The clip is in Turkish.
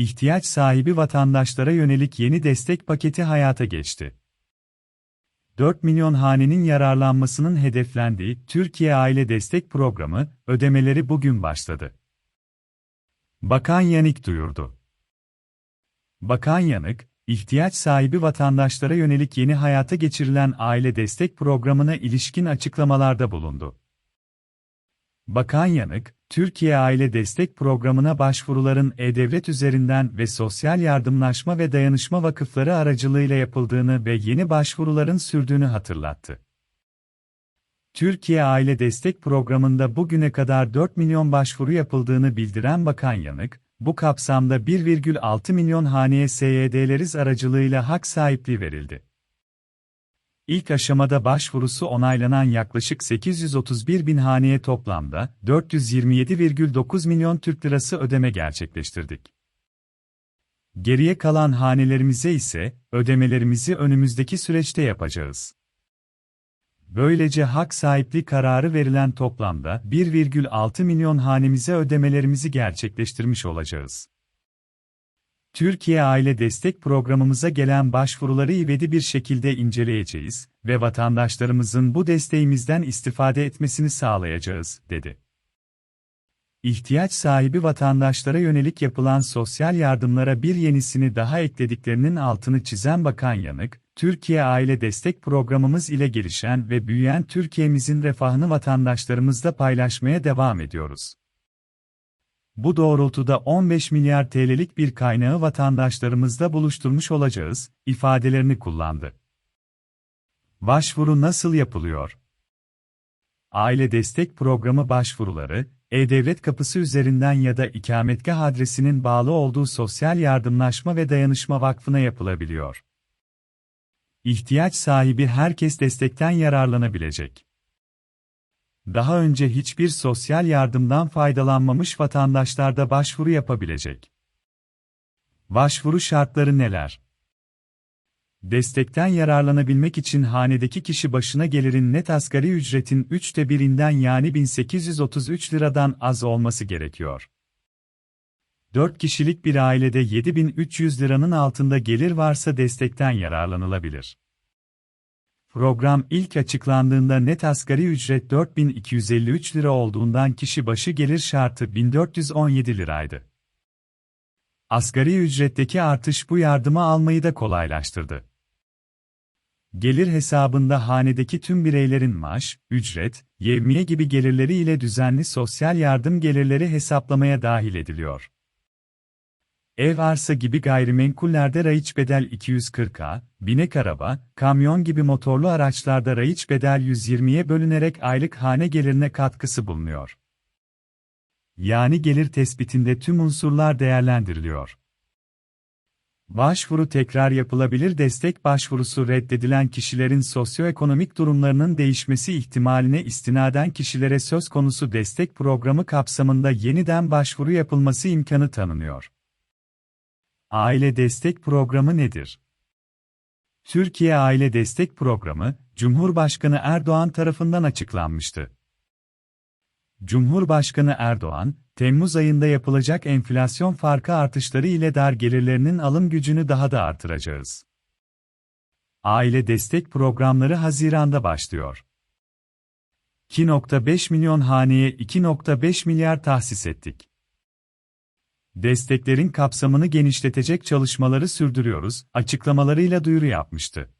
ihtiyaç sahibi vatandaşlara yönelik yeni destek paketi hayata geçti. 4 milyon hanenin yararlanmasının hedeflendiği Türkiye Aile Destek Programı ödemeleri bugün başladı. Bakan Yanık duyurdu. Bakan Yanık, ihtiyaç sahibi vatandaşlara yönelik yeni hayata geçirilen aile destek programına ilişkin açıklamalarda bulundu. Bakan Yanık, Türkiye Aile Destek Programı'na başvuruların E-Devlet üzerinden ve Sosyal Yardımlaşma ve Dayanışma Vakıfları aracılığıyla yapıldığını ve yeni başvuruların sürdüğünü hatırlattı. Türkiye Aile Destek Programı'nda bugüne kadar 4 milyon başvuru yapıldığını bildiren Bakan Yanık, bu kapsamda 1,6 milyon haneye SYD'leriz aracılığıyla hak sahipliği verildi. İlk aşamada başvurusu onaylanan yaklaşık 831 bin haneye toplamda 427,9 milyon Türk lirası ödeme gerçekleştirdik. Geriye kalan hanelerimize ise ödemelerimizi önümüzdeki süreçte yapacağız. Böylece hak sahipliği kararı verilen toplamda 1,6 milyon hanemize ödemelerimizi gerçekleştirmiş olacağız. Türkiye Aile Destek Programımıza gelen başvuruları ivedi bir şekilde inceleyeceğiz ve vatandaşlarımızın bu desteğimizden istifade etmesini sağlayacağız, dedi. İhtiyaç sahibi vatandaşlara yönelik yapılan sosyal yardımlara bir yenisini daha eklediklerinin altını çizen Bakan Yanık, Türkiye Aile Destek Programımız ile gelişen ve büyüyen Türkiye'mizin refahını vatandaşlarımızla paylaşmaya devam ediyoruz. Bu doğrultuda 15 milyar TL'lik bir kaynağı vatandaşlarımızla buluşturmuş olacağız, ifadelerini kullandı. Başvuru nasıl yapılıyor? Aile Destek Programı başvuruları, E-Devlet kapısı üzerinden ya da ikametgah adresinin bağlı olduğu Sosyal Yardımlaşma ve Dayanışma Vakfı'na yapılabiliyor. İhtiyaç sahibi herkes destekten yararlanabilecek. Daha önce hiçbir sosyal yardımdan faydalanmamış vatandaşlar da başvuru yapabilecek. Başvuru şartları neler? Destekten yararlanabilmek için hanedeki kişi başına gelirin net asgari ücretin 3'te birinden yani 1833 liradan az olması gerekiyor. 4 kişilik bir ailede 7300 liranın altında gelir varsa destekten yararlanılabilir. Program ilk açıklandığında net asgari ücret 4253 lira olduğundan kişi başı gelir şartı 1417 liraydı. Asgari ücretteki artış bu yardımı almayı da kolaylaştırdı. Gelir hesabında hanedeki tüm bireylerin maaş, ücret, yevmiye gibi gelirleri ile düzenli sosyal yardım gelirleri hesaplamaya dahil ediliyor. Ev arsa gibi gayrimenkullerde raiç bedel 240'a, binek araba, kamyon gibi motorlu araçlarda raiç bedel 120'ye bölünerek aylık hane gelirine katkısı bulunuyor. Yani gelir tespitinde tüm unsurlar değerlendiriliyor. Başvuru tekrar yapılabilir destek başvurusu reddedilen kişilerin sosyoekonomik durumlarının değişmesi ihtimaline istinaden kişilere söz konusu destek programı kapsamında yeniden başvuru yapılması imkanı tanınıyor. Aile Destek Programı nedir? Türkiye Aile Destek Programı, Cumhurbaşkanı Erdoğan tarafından açıklanmıştı. Cumhurbaşkanı Erdoğan, Temmuz ayında yapılacak enflasyon farkı artışları ile dar gelirlerinin alım gücünü daha da artıracağız. Aile destek programları Haziran'da başlıyor. 2.5 milyon haneye 2.5 milyar tahsis ettik. Desteklerin kapsamını genişletecek çalışmaları sürdürüyoruz, açıklamalarıyla duyuru yapmıştı.